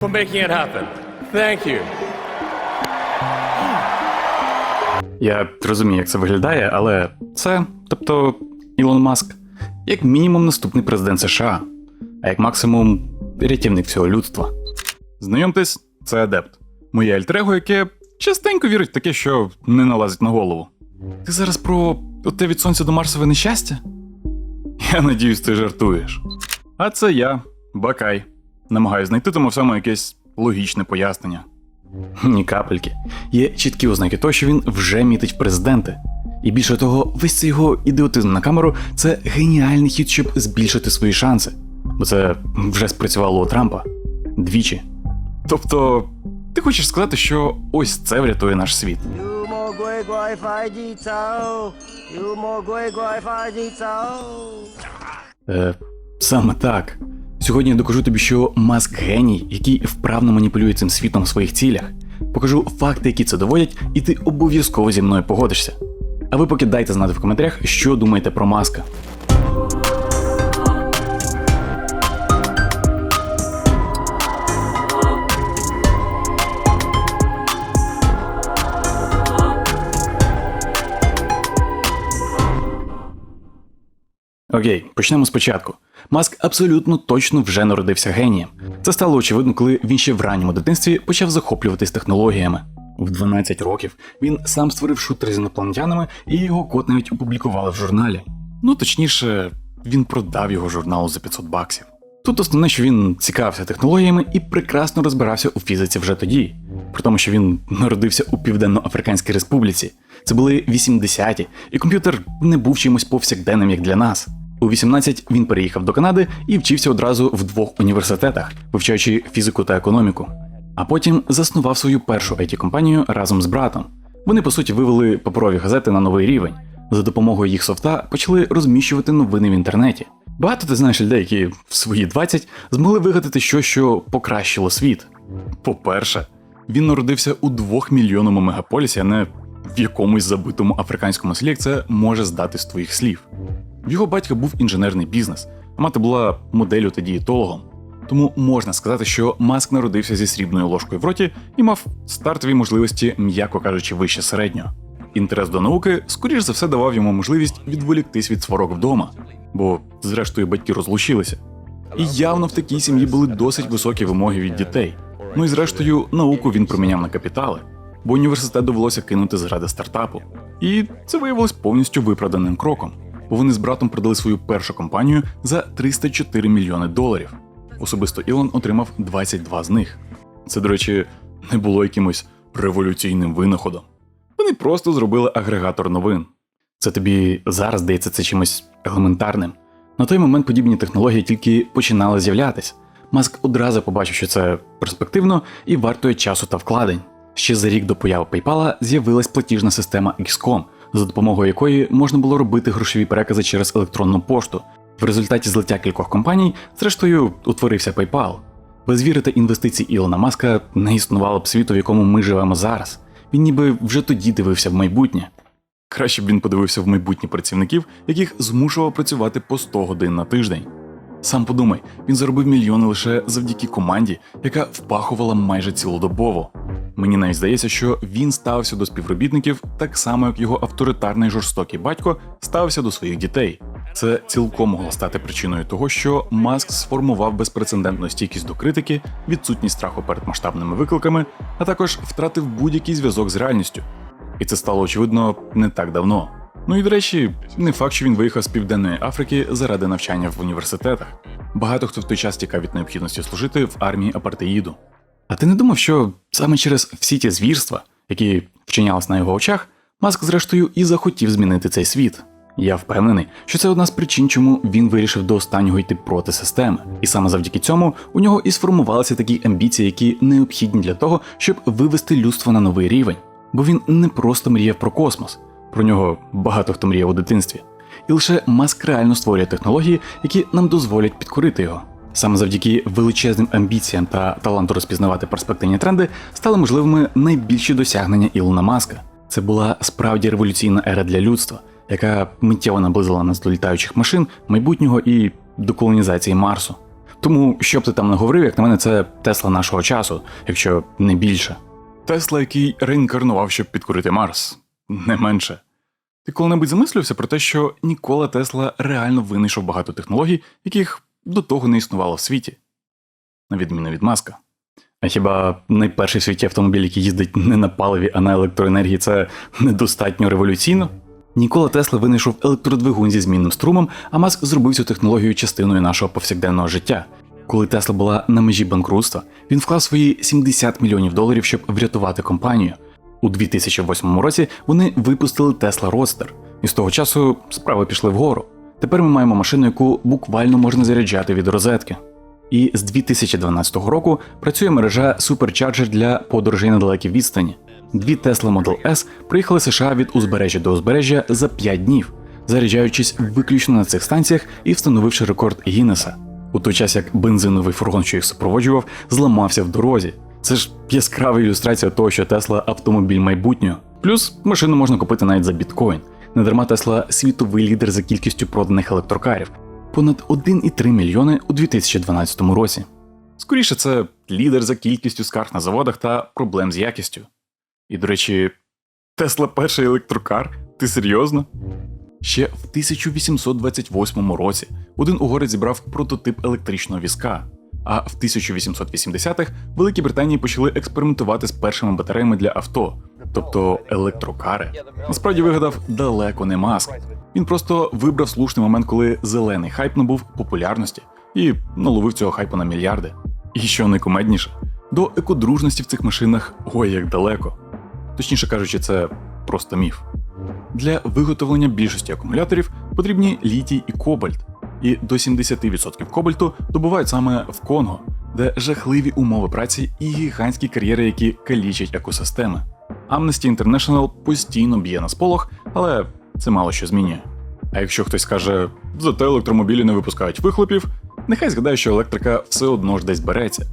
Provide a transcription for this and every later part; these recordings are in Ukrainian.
for making it happen. Thank you. Я розумію, як це виглядає, але це, тобто, Ілон Маск, як мінімум наступний президент США, а як максимум рятівник всього людства. Знайомтесь, це адепт. Моє альтрего, яке частенько вірить в таке, що не налазить на голову. Ти зараз про те від сонця до Марсове нещастя? Я надіюсь, ти жартуєш. А це я, Бакай. Намагаюся знайти тому всьому якесь логічне пояснення. Ні капельки. Є чіткі ознаки того, що він вже мітить в президенти. І більше того, весь цей його ідіотизм на камеру це геніальний хід, щоб збільшити свої шанси. Бо це вже спрацювало у Трампа двічі. Тобто, ти хочеш сказати, що ось це врятує наш світ. Е, Саме так. Сьогодні я докажу тобі, що Маск геній, який вправно маніпулює цим світом в своїх цілях. Покажу факти, які це доводять, і ти обов'язково зі мною погодишся. А ви поки дайте знати в коментарях, що думаєте про Маска. Окей, почнемо спочатку. Маск абсолютно точно вже народився генієм. Це стало очевидно, коли він ще в ранньому дитинстві почав захоплюватись технологіями. В 12 років він сам створив шутер з інопланетянами, і його код навіть опублікували в журналі. Ну точніше, він продав його журналу за 500 баксів. Тут основне, що він цікавився технологіями і прекрасно розбирався у фізиці вже тоді, при тому, що він народився у Південно-Африканській Республіці. Це були 80-ті, і комп'ютер не був чимось повсякденним, як для нас. У 18 він переїхав до Канади і вчився одразу в двох університетах, вивчаючи фізику та економіку. А потім заснував свою першу it компанію разом з братом. Вони по суті вивели паперові газети на новий рівень. За допомогою їх софта почали розміщувати новини в інтернеті. Багато ти знаєш людей, які в свої 20 змогли вигадати щось, що покращило світ. По-перше, він народився у двохмільйонному мегаполісі, а не в якомусь забитому африканському селі, як це може здати з твоїх слів. В його батька був інженерний бізнес, а мати була моделлю та дієтологом. Тому можна сказати, що Маск народився зі срібною ложкою в роті і мав стартові можливості, м'яко кажучи, вище середнього. Інтерес до науки, скоріш за все, давав йому можливість відволіктись від сварок вдома, бо, зрештою, батьки розлучилися. І явно в такій сім'ї були досить високі вимоги від дітей. Ну і зрештою, науку він проміняв на капітали, бо університет довелося кинути заради стартапу. І це виявилось повністю виправданим кроком, бо вони з братом продали свою першу компанію за 304 мільйони доларів. Особисто Ілон отримав 22 з них. Це, до речі, не було якимось революційним винаходом. Вони просто зробили агрегатор новин. Це тобі зараз здається це чимось елементарним. На той момент подібні технології тільки починали з'являтись. Маск одразу побачив, що це перспективно і вартує часу та вкладень. Ще за рік до появи PayPal з'явилась платіжна система XCOM, за допомогою якої можна було робити грошові перекази через електронну пошту. В результаті злиття кількох компаній, зрештою, утворився PayPal. Без віри інвестицій Ілона Маска не існувало б світу, в якому ми живемо зараз. Він ніби вже тоді дивився в майбутнє. Краще б він подивився в майбутнє працівників, яких змушував працювати по 100 годин на тиждень. Сам подумай, він заробив мільйони лише завдяки команді, яка впахувала майже цілодобово. Мені навіть здається, що він ставився до співробітників так само, як його авторитарний жорстокий батько ставився до своїх дітей. Це цілком могло стати причиною того, що Маск сформував безпрецедентну стійкість до критики, відсутність страху перед масштабними викликами, а також втратив будь-який зв'язок з реальністю. І це стало очевидно не так давно. Ну і до речі, не факт, що він виїхав з Південної Африки заради навчання в університетах. Багато хто в той час тікав від необхідності служити в армії апартеїду. А ти не думав, що саме через всі ті звірства, які вчинялись на його очах, Маск, зрештою, і захотів змінити цей світ? Я впевнений, що це одна з причин, чому він вирішив до останнього йти проти системи, і саме завдяки цьому у нього і сформувалися такі амбіції, які необхідні для того, щоб вивести людство на новий рівень. Бо він не просто мріяв про космос, про нього багато хто мріяв у дитинстві. І лише Маск реально створює технології, які нам дозволять підкорити його. Саме завдяки величезним амбіціям та таланту розпізнавати перспективні тренди стали можливими найбільші досягнення Ілона Маска. Це була справді революційна ера для людства, яка миттєво наблизила нас до літаючих машин, майбутнього і до колонізації Марсу. Тому, що б ти там не говорив, як на мене, це Тесла нашого часу, якщо не більше. Тесла, який реінкарнував, щоб підкорити Марс, не менше. Ти коли-небудь замислювався про те, що Нікола Тесла реально винайшов багато технологій, яких до того не існувало в світі, на відміну від маска. А хіба найперший в світі автомобіль, який їздить не на паливі, а на електроенергії, це недостатньо революційно? Нікола Тесла винайшов електродвигун зі змінним струмом, а Маск зробив цю технологію частиною нашого повсякденного життя. Коли Тесла була на межі банкрутства, він вклав свої 70 мільйонів доларів, щоб врятувати компанію. У 2008 році вони випустили Tesla Roadster, і з того часу справи пішли вгору. Тепер ми маємо машину, яку буквально можна заряджати від розетки. І з 2012 року працює мережа Supercharger для подорожей на далекі відстані. Дві Tesla Model S приїхали США від узбережжя до узбережжя за 5 днів, заряджаючись виключно на цих станціях і встановивши рекорд Гіннеса. У той час як бензиновий фургон, що їх супроводжував, зламався в дорозі. Це ж яскрава ілюстрація того, що Тесла автомобіль майбутнього. Плюс машину можна купити навіть за біткоін. Недарма Тесла світовий лідер за кількістю проданих електрокарів понад 1,3 мільйони у 2012 році. Скоріше, це лідер за кількістю скарг на заводах та проблем з якістю. І, до речі, Тесла перший електрокар? Ти серйозно? Ще в 1828 році один угорець зібрав прототип електричного візка, а в 1880-х в Великій Британії почали експериментувати з першими батареями для авто, тобто електрокари. Насправді вигадав далеко не маск. Він просто вибрав слушний момент, коли зелений хайп набув популярності і наловив цього хайпу на мільярди. І що найкумедніше, до екодружності в цих машинах ой як далеко. Точніше кажучи, це просто міф. Для виготовлення більшості акумуляторів потрібні літій і кобальт, і до 70% кобальту добувають саме в Конго, де жахливі умови праці і гігантські кар'єри, які калічать екосистеми. Amnesty International постійно б'є на сполох, але це мало що змінює. А якщо хтось скаже, зате електромобілі не випускають вихлопів, нехай згадає, що електрика все одно ж десь береться.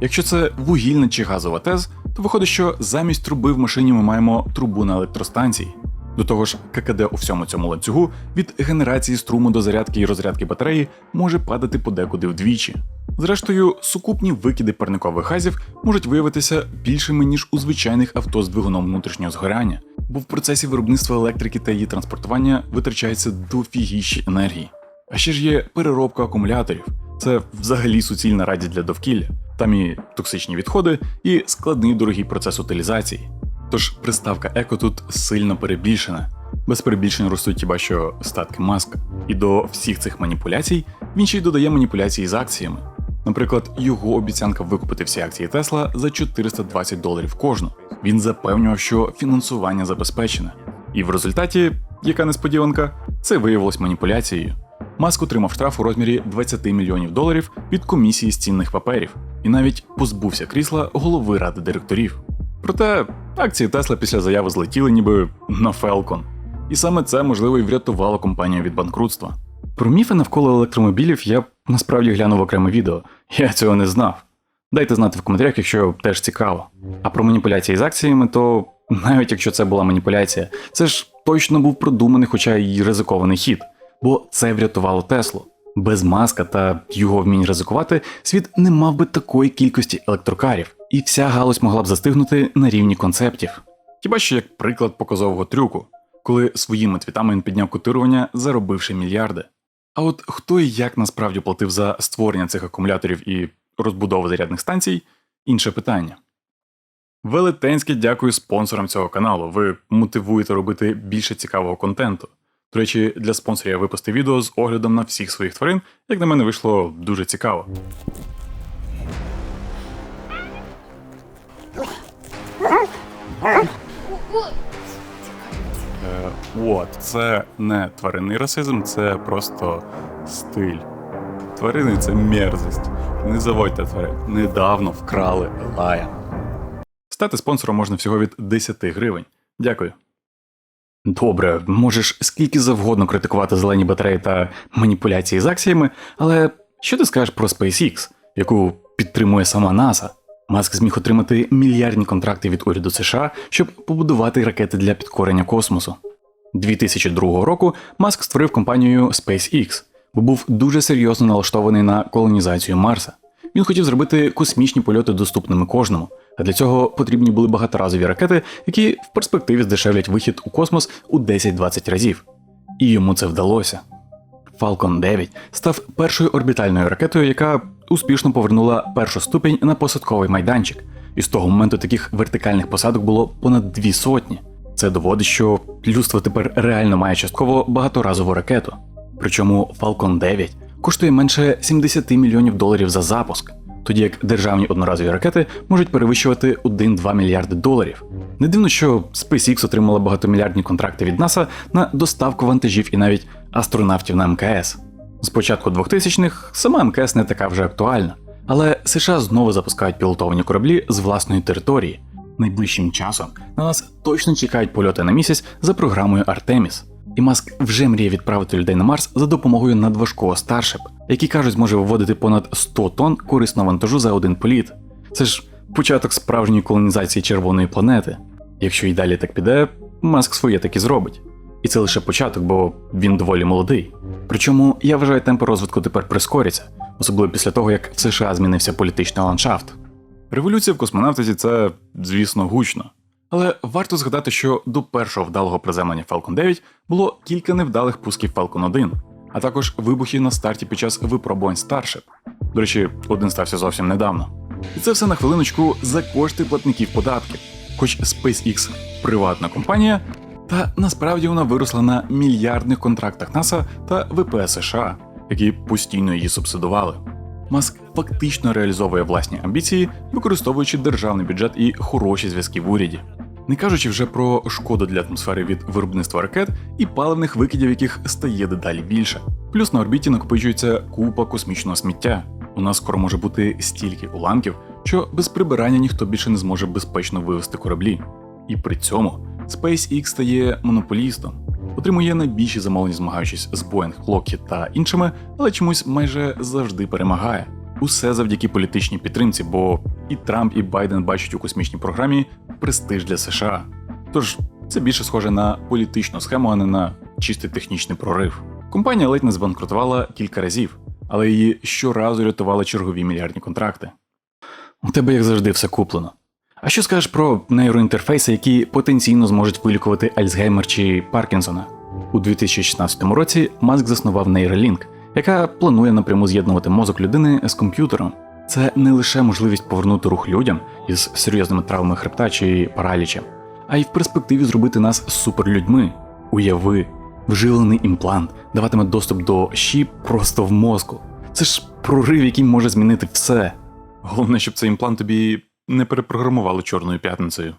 Якщо це вугільна чи газова тез, то виходить, що замість труби в машині ми маємо трубу на електростанції. До того ж, ККД у всьому цьому ланцюгу від генерації струму до зарядки і розрядки батареї може падати подекуди вдвічі. Зрештою, сукупні викиди парникових газів можуть виявитися більшими ніж у звичайних авто з двигуном внутрішнього згоряння, бо в процесі виробництва електрики та її транспортування витрачається дофігіщі енергії. А ще ж є переробка акумуляторів. Це взагалі суцільна радість для довкілля. Там і токсичні відходи, і складний дорогий процес утилізації. Тож приставка еко тут сильно перебільшена. Без перебільшень ростуть хіба що статки маска. І до всіх цих маніпуляцій він ще й додає маніпуляції з акціями. Наприклад, його обіцянка викупити всі акції Тесла за 420 доларів кожну. Він запевнював, що фінансування забезпечене. І в результаті, яка несподіванка, це виявилось маніпуляцією. Маск отримав штраф у розмірі 20 мільйонів доларів від комісії з цінних паперів і навіть позбувся крісла голови ради директорів. Проте акції Тесла після заяви злетіли ніби на Фелкон. І саме це можливо і врятувало компанію від банкрутства. Про міфи навколо електромобілів я насправді глянув окреме відео. Я цього не знав. Дайте знати в коментарях, якщо теж цікаво. А про маніпуляції з акціями, то навіть якщо це була маніпуляція, це ж точно був продуманий, хоча й ризикований хід, бо це врятувало Теслу. Без маска та його вмінь ризикувати світ не мав би такої кількості електрокарів, і вся галузь могла б застигнути на рівні концептів. Хіба що як приклад показового трюку, коли своїми твітами він підняв котирування, заробивши мільярди. А от хто і як насправді платив за створення цих акумуляторів і розбудову зарядних станцій інше питання. Велетенське дякую спонсорам цього каналу. Ви мотивуєте робити більше цікавого контенту. До речі, для спонсорів я випустив відео з оглядом на всіх своїх тварин, як на мене вийшло дуже цікаво. Е, от, це не тваринний расизм, це просто стиль. Тварини це мерзость. Не заводьте тварин. Недавно вкрали лая. Стати спонсором можна всього від 10 гривень. Дякую. Добре, можеш скільки завгодно критикувати зелені батареї та маніпуляції з акціями, але що ти скажеш про SpaceX, яку підтримує сама НАСА? Маск зміг отримати мільярдні контракти від уряду США, щоб побудувати ракети для підкорення космосу. 2002 року Маск створив компанію SpaceX. бо був дуже серйозно налаштований на колонізацію Марса. Він хотів зробити космічні польоти доступними кожному, а для цього потрібні були багаторазові ракети, які в перспективі здешевлять вихід у космос у 10-20 разів. І йому це вдалося. Falcon 9 став першою орбітальною ракетою, яка успішно повернула першу ступінь на посадковий майданчик. І з того моменту таких вертикальних посадок було понад дві сотні. Це доводить, що людство тепер реально має частково багаторазову ракету. Причому Falcon 9 коштує менше 70 мільйонів доларів за запуск, тоді як державні одноразові ракети можуть перевищувати 1-2 мільярди доларів. Не дивно, що SpaceX отримала багатомільярдні контракти від НАСА на доставку вантажів і навіть астронавтів на МКС. З початку 2000-х сама МКС не така вже актуальна, але США знову запускають пілотовані кораблі з власної території. Найближчим часом на нас точно чекають польоти на місяць за програмою Артеміс. І Маск вже мріє відправити людей на Марс за допомогою надважкого Starship, який кажуть зможе виводити понад 100 тонн корисного вантажу за один політ. Це ж початок справжньої колонізації червоної планети. Якщо й далі так піде, Маск своє таки зробить. І це лише початок, бо він доволі молодий. Причому я вважаю, темпи розвитку тепер прискоряться, особливо після того, як в США змінився політичний ландшафт. Революція в космонавтиці це, звісно, гучно. Але варто згадати, що до першого вдалого приземлення Falcon 9 було кілька невдалих пусків Falcon 1, а також вибухи на старті під час випробувань Starship. До речі, один стався зовсім недавно. І це все на хвилиночку за кошти платників податків. Хоч SpaceX приватна компанія, та насправді вона виросла на мільярдних контрактах НАСА та ВПС США, які постійно її субсидували. Маск фактично реалізовує власні амбіції, використовуючи державний бюджет і хороші зв'язки в уряді. Не кажучи вже про шкоду для атмосфери від виробництва ракет і паливних викидів, яких стає дедалі більше. Плюс на орбіті накопичується купа космічного сміття. У нас скоро може бути стільки уламків, що без прибирання ніхто більше не зможе безпечно вивести кораблі. І при цьому SpaceX стає монополістом, отримує найбільші замовлення, змагаючись з Boeing, Lockheed та іншими, але чомусь майже завжди перемагає. Усе завдяки політичній підтримці, бо і Трамп, і Байден бачать у космічній програмі престиж для США. Тож це більше схоже на політичну схему, а не на чистий технічний прорив. Компанія ледь не збанкрутувала кілька разів, але її щоразу рятували чергові мільярдні контракти. У тебе, як завжди, все куплено. А що скажеш про нейроінтерфейси, які потенційно зможуть вилікувати Альцгеймер чи Паркінсона? У 2016 році Маск заснував Neuralink, яка планує напряму з'єднувати мозок людини з комп'ютером. Це не лише можливість повернути рух людям із серйозними травмами хребта чи паралічем, а й в перспективі зробити нас суперлюдьми. Уяви, вживлений імплант даватиме доступ до щі просто в мозку. Це ж прорив, який може змінити все. Головне, щоб цей імплант тобі не перепрограмували чорною п'ятницею.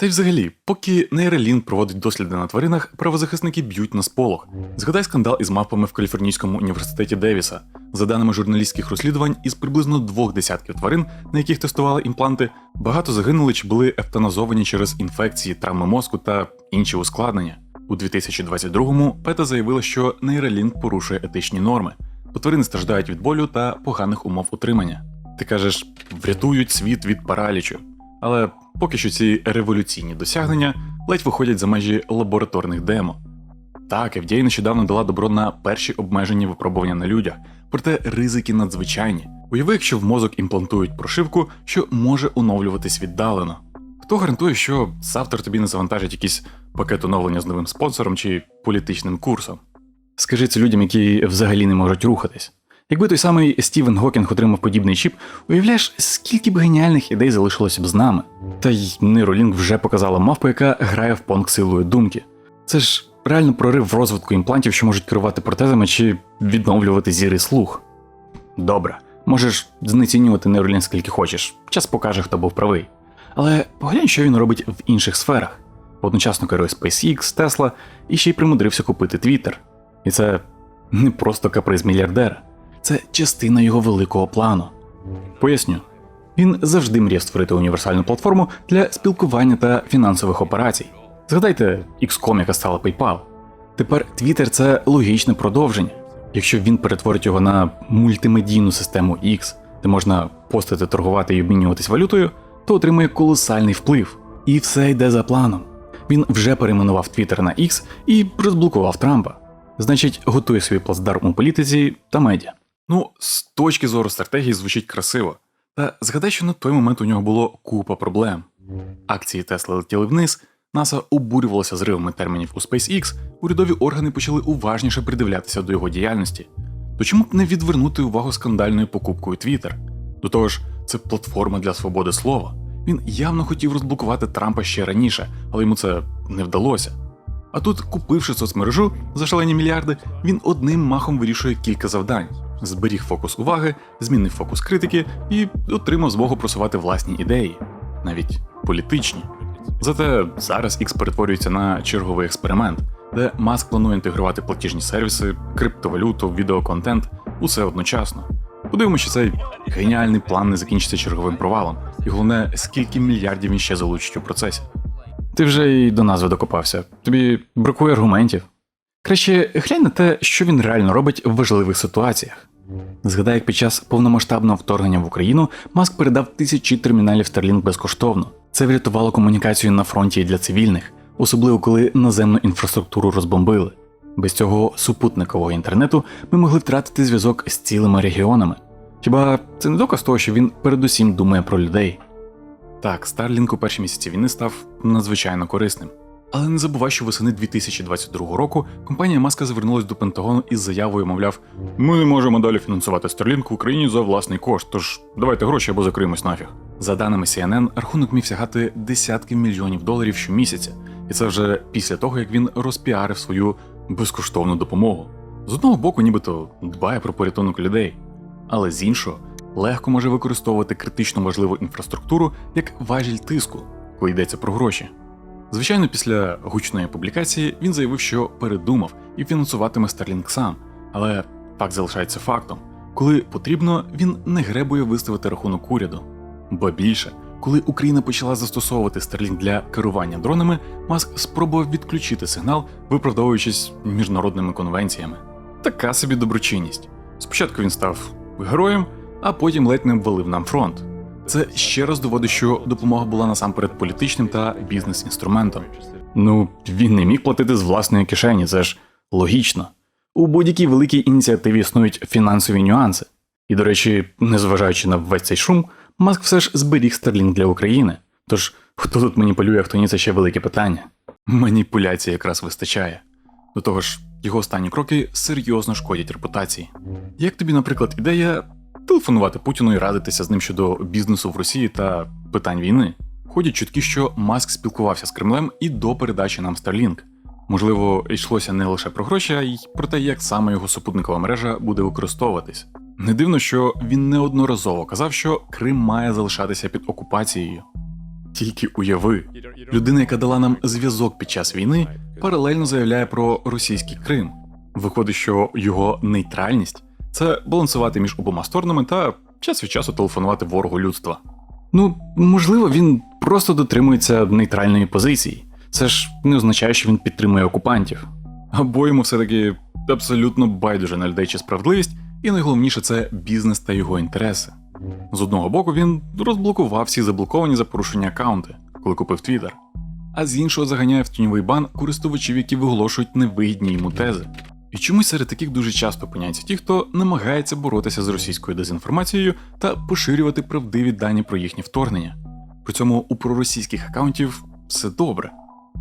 Та й взагалі, поки Нейрелін проводить досліди на тваринах, правозахисники б'ють на сполох. Згадай скандал із мавпами в Каліфорнійському університеті Девіса. За даними журналістських розслідувань, із приблизно двох десятків тварин, на яких тестували імпланти, багато загинули чи були евтаназовані через інфекції, травми мозку та інші ускладнення. У 2022-му PETA заявила, що Нейрелінк порушує етичні норми, бо тварини страждають від болю та поганих умов утримання. Ти кажеш, врятують світ від паралічу. Але поки що ці революційні досягнення ледь виходять за межі лабораторних демо. Так, FDA нещодавно дала добро на перші обмежені випробування на людях, проте ризики надзвичайні. Уяви, якщо в мозок імплантують прошивку, що може оновлюватись віддалено. Хто гарантує, що завтра тобі не завантажить якийсь пакет оновлення з новим спонсором чи політичним курсом? Скажи це людям, які взагалі не можуть рухатись. Якби той самий Стівен Гокінг отримав подібний чіп, уявляєш, скільки б геніальних ідей залишилося б з нами. Та й нейролінк вже показала мавпу, яка грає в понк силою думки. Це ж реально прорив в розвитку імплантів, що можуть керувати протезами чи відновлювати зір і слух. Добре, можеш знецінювати нейролінк скільки хочеш, час покаже, хто був правий. Але поглянь, що він робить в інших сферах. Одночасно керує SpaceX, Tesla і ще й примудрився купити Twitter. І це не просто каприз мільярдера це частина його великого плану. Поясню, він завжди мріяв створити універсальну платформу для спілкування та фінансових операцій. Згадайте XCOM, яка стала PayPal. Тепер Twitter – це логічне продовження. Якщо він перетворить його на мультимедійну систему X, де можна постити, торгувати і обмінюватись валютою, то отримує колосальний вплив. І все йде за планом. Він вже перейменував Twitter на X і розблокував Трампа. значить готує свій плацдарм у політиці та медіа. Ну, з точки зору стратегії звучить красиво. Та згадай, що на той момент у нього було купа проблем. Акції Тесла летіли вниз, НАСА обурювалося зривами термінів у SpaceX, урядові органи почали уважніше придивлятися до його діяльності. То чому б не відвернути увагу скандальною покупкою Twitter? До того ж, це платформа для свободи слова. Він явно хотів розблокувати Трампа ще раніше, але йому це не вдалося. А тут, купивши соцмережу за шалені мільярди, він одним махом вирішує кілька завдань: зберіг фокус уваги, змінив фокус критики і отримав змогу просувати власні ідеї, навіть політичні. Зате зараз X перетворюється на черговий експеримент, де Маск планує інтегрувати платіжні сервіси, криптовалюту, відеоконтент усе одночасно. Подивимося, цей геніальний план не закінчиться черговим провалом, і головне, скільки мільярдів він ще залучить у процесі. Ти вже й до назви докопався. Тобі бракує аргументів. Краще глянь на те, що він реально робить в важливих ситуаціях. Згадай, як під час повномасштабного вторгнення в Україну Маск передав тисячі терміналів Starlink безкоштовно. Це врятувало комунікацію на фронті для цивільних, особливо коли наземну інфраструктуру розбомбили. Без цього супутникового інтернету ми могли втратити зв'язок з цілими регіонами. Хіба це не доказ того, що він передусім думає про людей? Так, Starlink у перші місяці війни став надзвичайно корисним. Але не забувай, що восени 2022 року компанія Маска звернулась до Пентагону із заявою, мовляв, ми не можемо далі фінансувати Starlink в Україні за власний кошт, тож давайте гроші або закриємось нафіг. За даними CNN, рахунок міг сягати десятки мільйонів доларів щомісяця, і це вже після того, як він розпіарив свою безкоштовну допомогу. З одного боку, нібито дбає про порятунок людей, але з іншого легко може використовувати критично важливу інфраструктуру як важіль тиску, коли йдеться про гроші. Звичайно, після гучної публікації він заявив, що передумав і фінансуватиме Starlink сам, але факт залишається фактом. Коли потрібно, він не гребує виставити рахунок уряду. Ба більше, коли Україна почала застосовувати Starlink для керування дронами, Маск спробував відключити сигнал, виправдовуючись міжнародними конвенціями. Така собі доброчинність. Спочатку він став героєм, а потім ледь не ввалив нам фронт. Це ще раз доводить, що допомога була насамперед політичним та бізнес-інструментом. Ну, він не міг платити з власної кишені, це ж логічно. У будь-якій великій ініціативі існують фінансові нюанси. І, до речі, незважаючи на весь цей шум, Маск все ж зберіг Starlink для України. Тож, хто тут маніпулює, а хто ні, це ще велике питання. Маніпуляції якраз вистачає. До того ж, його останні кроки серйозно шкодять репутації. Як тобі, наприклад, ідея телефонувати Путіну і радитися з ним щодо бізнесу в Росії та питань війни? Ходять чутки, що Маск спілкувався з Кремлем і до передачі нам Starlink. Можливо, йшлося не лише про гроші, а й про те, як саме його супутникова мережа буде використовуватись. Не дивно, що він неодноразово казав, що Крим має залишатися під окупацією. Тільки уяви, людина, яка дала нам зв'язок під час війни, паралельно заявляє про російський Крим. Виходить, що його нейтральність це балансувати між обома сторонами та час від часу телефонувати ворогу людства. Ну, можливо, він просто дотримується нейтральної позиції. Це ж не означає, що він підтримує окупантів. Або йому все-таки абсолютно байдуже на людей чи справедливість, і найголовніше це бізнес та його інтереси. З одного боку, він розблокував всі заблоковані за порушення аккаунти, коли купив Twitter, а з іншого заганяє в тіньовий бан користувачів, які виголошують невигідні йому тези. І чомусь серед таких дуже часто опиняються ті, хто намагається боротися з російською дезінформацією та поширювати правдиві дані про їхнє вторгнення. При цьому у проросійських аккаунтів все добре.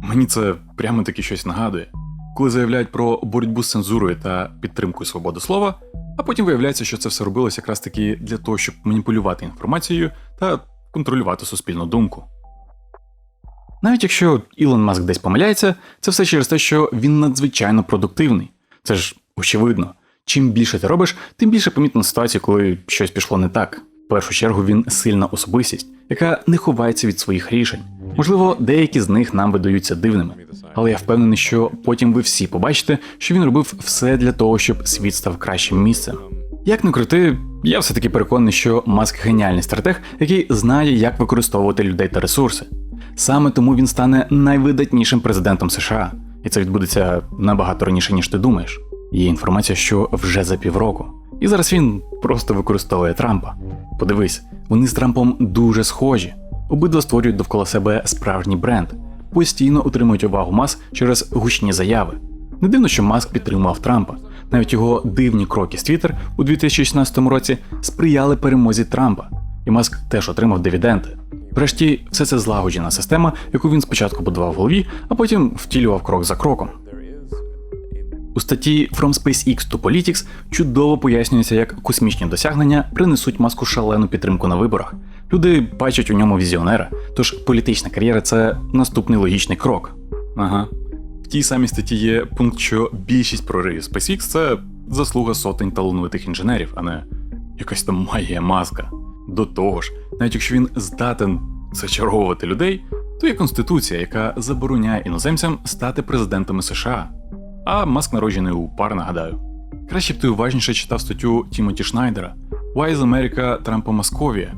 Мені це прямо таки щось нагадує, коли заявляють про боротьбу з цензурою та підтримкою свободи слова, а потім виявляється, що це все робилося якраз таки для того, щоб маніпулювати інформацією та контролювати суспільну думку. Навіть якщо Ілон Маск десь помиляється, це все через те, що він надзвичайно продуктивний. Це ж очевидно. Чим більше ти робиш, тим більше помітно ситуацію, коли щось пішло не так. В першу чергу він сильна особистість, яка не ховається від своїх рішень. Можливо, деякі з них нам видаються дивними, але я впевнений, що потім ви всі побачите, що він робив все для того, щоб світ став кращим місцем. Як не крути, я все-таки переконаний, що Маск геніальний стратег, який знає, як використовувати людей та ресурси. Саме тому він стане найвидатнішим президентом США, і це відбудеться набагато раніше, ніж ти думаєш. Є інформація, що вже за півроку. І зараз він просто використовує Трампа. Подивись, вони з Трампом дуже схожі. Обидва створюють довкола себе справжній бренд, постійно утримують увагу мас через гучні заяви. Не дивно, що Маск підтримував Трампа. Навіть його дивні кроки з Twitter у 2016 році сприяли перемозі Трампа, і Маск теж отримав дивіденди. Врешті, все це злагоджена система, яку він спочатку будував в голові, а потім втілював крок за кроком. У статті From SpaceX to Politics чудово пояснюється, як космічні досягнення принесуть маску шалену підтримку на виборах. Люди бачать у ньому візіонера, тож політична кар'єра це наступний логічний крок. Ага. В тій самій статті є пункт, що більшість проривів SpaceX це заслуга сотень талановитих інженерів, а не якась там магія маска. До того ж, навіть якщо він здатен зачаровувати людей, то є конституція, яка забороняє іноземцям стати президентами США. А Маск народжений у пар, нагадаю. Краще б ти уважніше читав статтю Тімоті Шнайдера Why is America Трампа Московія.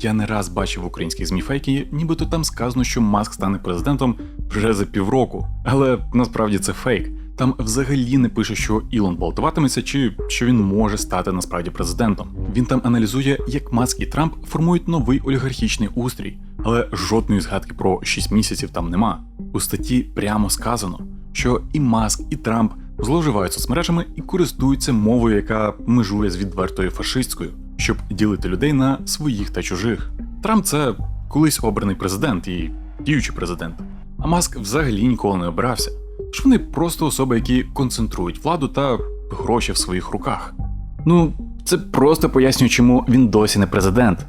Я не раз бачив в українських ЗМІ фейки, нібито там сказано, що Маск стане президентом вже за півроку. Але насправді це фейк. Там взагалі не пише, що Ілон балотуватиметься чи що він може стати насправді президентом. Він там аналізує, як Маск і Трамп формують новий олігархічний устрій, але жодної згадки про 6 місяців там нема. У статті прямо сказано, що і Маск, і Трамп зловживають соцмережами і користуються мовою, яка межує з відвертою фашистською, щоб ділити людей на своїх та чужих. Трамп це колись обраний президент і діючий президент. А Маск взагалі ніколи не обирався. Тож вони просто особи, які концентрують владу та гроші в своїх руках. Ну, це просто пояснює, чому він досі не президент.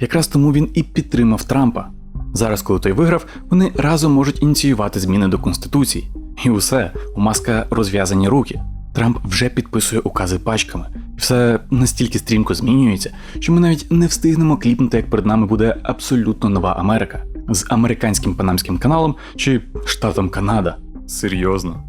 Якраз тому він і підтримав Трампа. Зараз, коли той виграв, вони разом можуть ініціювати зміни до Конституції. І усе, у маска розв'язані руки. Трамп вже підписує укази пачками. І все настільки стрімко змінюється, що ми навіть не встигнемо кліпнути, як перед нами буде абсолютно нова Америка з американським панамським каналом чи штатом Канада. Серйозно.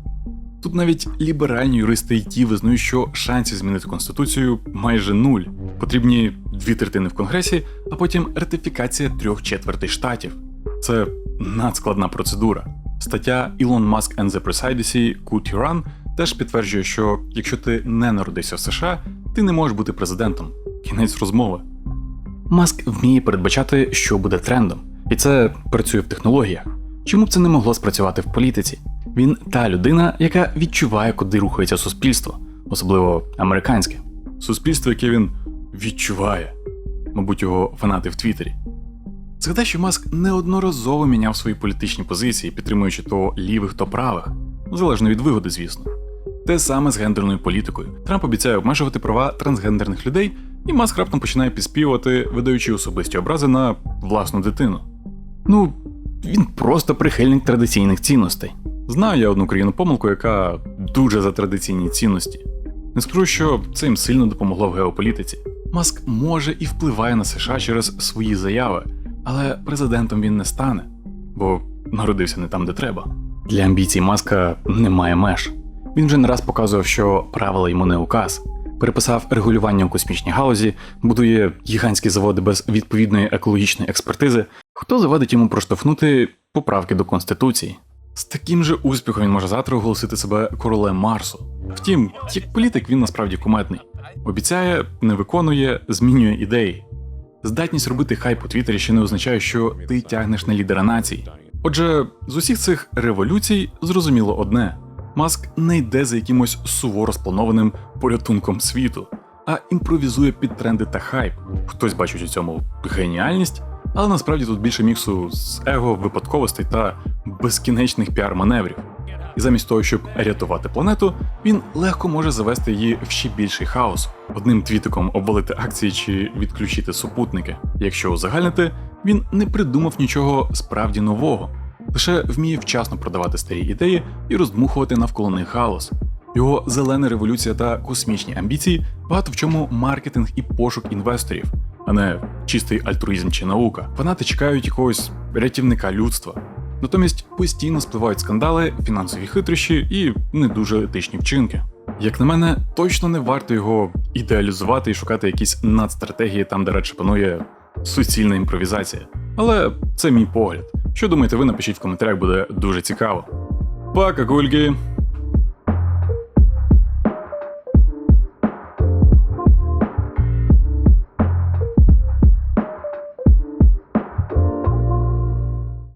Тут навіть ліберальні юристи ті визнають, що шансів змінити конституцію майже нуль. Потрібні дві третини в конгресі, а потім ратифікація трьох четвертей штатів. Це надскладна процедура. Стаття Elon Musk and the Presidency Could Run теж підтверджує, що якщо ти не народився в США, ти не можеш бути президентом. Кінець розмови. Маск вміє передбачати, що буде трендом, і це працює в технологіях. Чому б це не могло спрацювати в політиці? Він та людина, яка відчуває, куди рухається суспільство, особливо американське. Суспільство, яке він відчуває, мабуть, його фанати в Твіттері. Згадай, що Маск неодноразово міняв свої політичні позиції, підтримуючи то лівих, то правих, залежно від вигоди, звісно. Те саме з гендерною політикою. Трамп обіцяє обмежувати права трансгендерних людей, і Маск раптом починає підспівувати, видаючи особисті образи на власну дитину. Ну, він просто прихильник традиційних цінностей. Знаю я одну країну помилку, яка дуже за традиційні цінності. Не скажу, що це їм сильно допомогло в геополітиці. Маск може і впливає на США через свої заяви, але президентом він не стане, бо народився не там, де треба. Для амбіцій Маска немає меж. Він вже не раз показував, що правила йому не указ. Переписав регулювання у космічній галузі, будує гігантські заводи без відповідної екологічної експертизи. Хто завадить йому проштовхнути поправки до конституції? З таким же успіхом він може завтра оголосити себе королем Марсу. Втім, як політик він насправді куметний. Обіцяє, не виконує, змінює ідеї. Здатність робити хайп у Твіттері ще не означає, що ти тягнеш на лідера нації. Отже, з усіх цих революцій зрозуміло одне: Маск не йде за якимось суворо спланованим порятунком світу, а імпровізує під тренди та хайп. Хтось бачить у цьому геніальність, але насправді тут більше міксу з его, випадковостей та безкінечних піар-маневрів. І замість того, щоб рятувати планету, він легко може завести її в ще більший хаос, одним твітиком обвалити акції чи відключити супутники. Якщо узагальнити, він не придумав нічого справді нового, лише вміє вчасно продавати старі ідеї і роздмухувати навколо них галас. Його зелена революція та космічні амбіції багато в чому маркетинг і пошук інвесторів, а не чистий альтруїзм чи наука. Фанати чекають якогось рятівника людства. Натомість постійно спливають скандали, фінансові хитрощі і не дуже етичні вчинки. Як на мене, точно не варто його ідеалізувати і шукати якісь надстратегії там, де радше панує суцільна імпровізація. Але це мій погляд. Що думаєте ви, напишіть в коментарях, буде дуже цікаво. Пока, кульки!